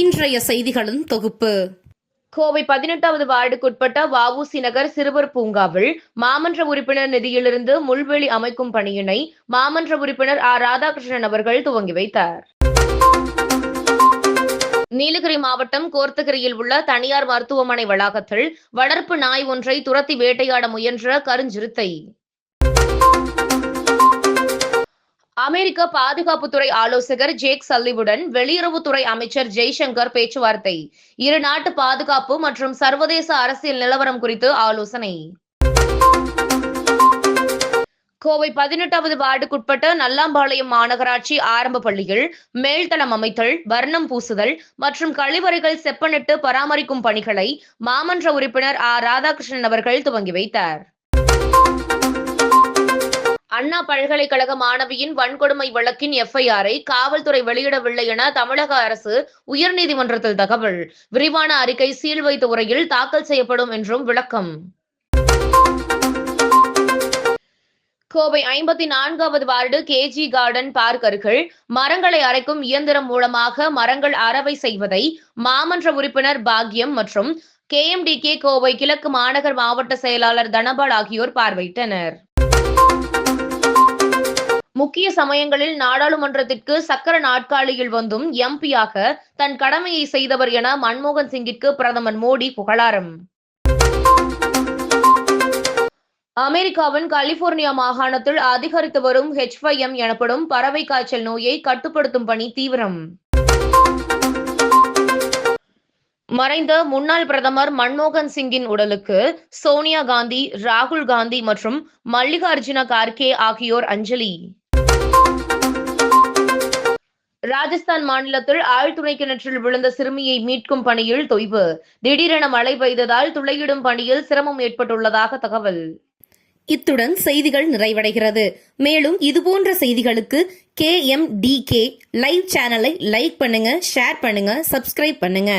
இன்றைய செய்திகளின் தொகுப்பு. கோவை பதினெட்டாவது வார்டுக்குட்பட்ட வஉசி நகர் சிறுவர் பூங்காவில் மாமன்ற உறுப்பினர் நிதியிலிருந்து முள்வெளி அமைக்கும் பணியினை மாமன்ற உறுப்பினர் ஆர் ராதாகிருஷ்ணன் அவர்கள் துவங்கி வைத்தார். நீலகிரி மாவட்டம் கோர்த்தகிரியில் உள்ள தனியார் மருத்துவமனை வளாகத்தில் வளர்ப்பு நாய் ஒன்றை துரத்தி வேட்டையாட முயன்ற கருஞ்சிறுத்தை. அமெரிக்க பாதுகாப்புத்துறை ஆலோசகர் ஜேக் சல்லிவுடன் வெளியுறவுத்துறை அமைச்சர் ஜெய்சங்கர் பேச்சுவார்த்தை. இரு நாட்டு பாதுகாப்பு மற்றும் சர்வதேச அரசியல் நிலவரம் குறித்து ஆலோசனை. கோவை பதினெட்டாவது வார்டுக்குட்பட்ட நல்லாம்பாளையம் மாநகராட்சி ஆரம்ப பள்ளியில் மேல்தளம் அமைத்தல் வர்ணம் பூசுதல் மற்றும் கழிவறைகள் செப்பனிட்டு பராமரிக்கும் பணிகளை மாமன்ற உறுப்பினர் ஆர் ராதாகிருஷ்ணன் அவர்கள் துவங்கி வைத்தார். அண்ணா பல்கலைக்கழக மாணவியின் வன்கொடுமை வழக்கின் எஃப்ஐஆரை காவல்துறை வெளியிடவில்லை என தமிழக அரசு உயர்நீதிமன்றத்தில் தகவல். விரிவான அறிக்கை சீல் வைத்த உரையில் தாக்கல் செய்யப்படும் என்றும் விளக்கம். கோவை ஐம்பத்தி நான்காவது வார்டு கேஜி கார்டன் பார்க் அருகில் மரங்களை அரைக்கும் இயந்திரம் மூலமாக மரங்கள் அறவை செய்வதை மாமன்ற உறுப்பினர் பாக்யம் மற்றும் கேஎம்டிகே கோவை கிழக்கு மாநகர் மாவட்ட செயலாளர் தனபால் ஆகியோர் பார்வையிட்டனர். முக்கிய சமயங்களில் நாடாளுமன்றத்திற்கு சக்கர நாட்காலியில் வந்தும் எம்பியாக தன் கடமையை செய்தவர் என மன்மோகன் சிங்கிற்கு பிரதமர் மோடி புகழாரம். அமெரிக்காவின் கலிபோர்னியா மாகாணத்தில் அதிகரித்து வரும் ஹெச் எம் எனப்படும் பறவை காய்ச்சல் நோயை கட்டுப்படுத்தும் பணி தீவிரம். மறைந்த முன்னாள் பிரதமர் மன்மோகன் சிங்கின் உடலுக்கு சோனியா காந்தி ராகுல் காந்தி மற்றும் மல்லிகார்ஜுன கார்கே ஆகியோர் அஞ்சலி. ராஜஸ்தான் மாநிலத்தில் ஆழ்துளை கிணற்றில் விழுந்த சிறுமியை மீட்கும் பணியில் தொய்வு. திடீரென மழை பெய்ததால் துளையிடும் பணியில் சிரமம் ஏற்பட்டுள்ளதாக தகவல். இத்துடன் செய்திகள் நிறைவடைகிறது. மேலும் இதுபோன்ற செய்திகளுக்கு K M D K live சேனலை லைக் பண்ணுங்க ஷேர் பண்ணுங்க சப்ஸ்கிரைப் பண்ணுங்க.